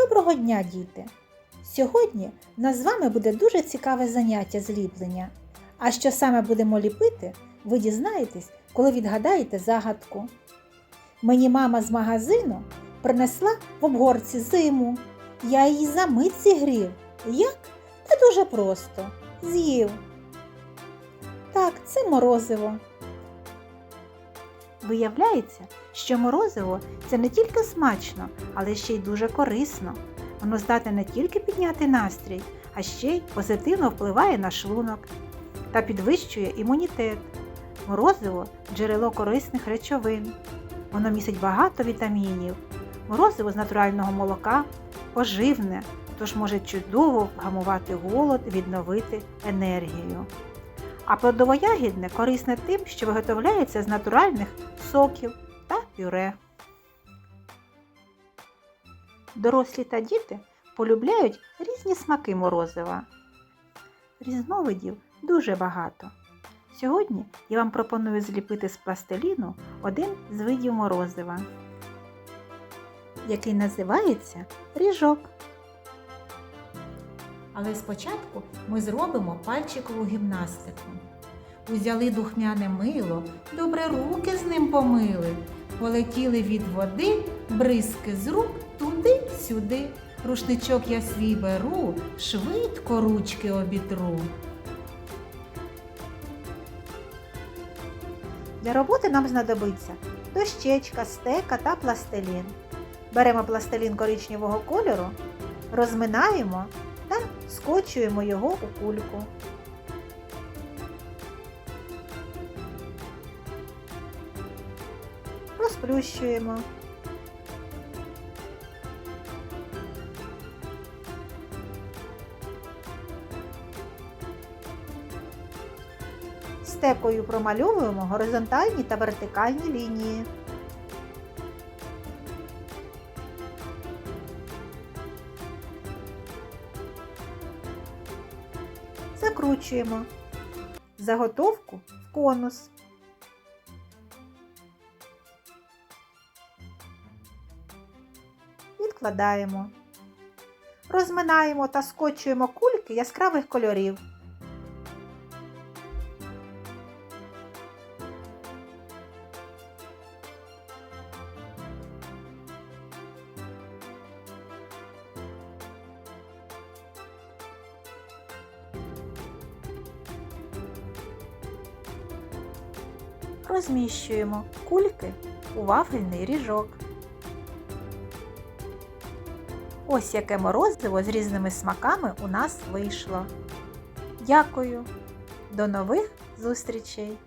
Доброго дня, діти! Сьогодні в нас з вами буде дуже цікаве заняття зліплення. А що саме будемо ліпити, ви дізнаєтесь, коли відгадаєте загадку. Мені мама з магазину принесла в обгорці зиму. Я її за мить зігрів. Як? Та дуже просто. З'їв. Так, це морозиво. Виявляється, що морозиво це не тільки смачно, але ще й дуже корисно. Воно здатне не тільки підняти настрій, а ще й позитивно впливає на шлунок та підвищує імунітет. Морозиво джерело корисних речовин. Воно містить багато вітамінів. Морозиво з натурального молока поживне, тож може чудово вгамувати голод, відновити енергію. А плодово-ягідне корисне тим, що виготовляється з натуральних соків та пюре. Дорослі та діти полюбляють різні смаки морозива. Різновидів дуже багато. Сьогодні я вам пропоную зліпити з пластиліну один з видів морозива, який називається ріжок. Але спочатку ми зробимо пальчикову гімнастику. Узяли духмяне мило, добре руки з ним помили. Полетіли від води, бризки з рук туди-сюди. Рушничок я свій беру, швидко ручки обітру. Для роботи нам знадобиться дощечка, стека та пластилін. Беремо пластилін коричневого кольору, розминаємо скочуємо його у кульку. Розплющуємо. Стекою промальовуємо горизонтальні та вертикальні лінії. Закручуємо заготовку в конус. Відкладаємо. Розминаємо та скочуємо кульки яскравих кольорів. Розміщуємо кульки у вафельний ріжок. Ось яке морозиво з різними смаками у нас вийшло. Дякую! До нових зустрічей!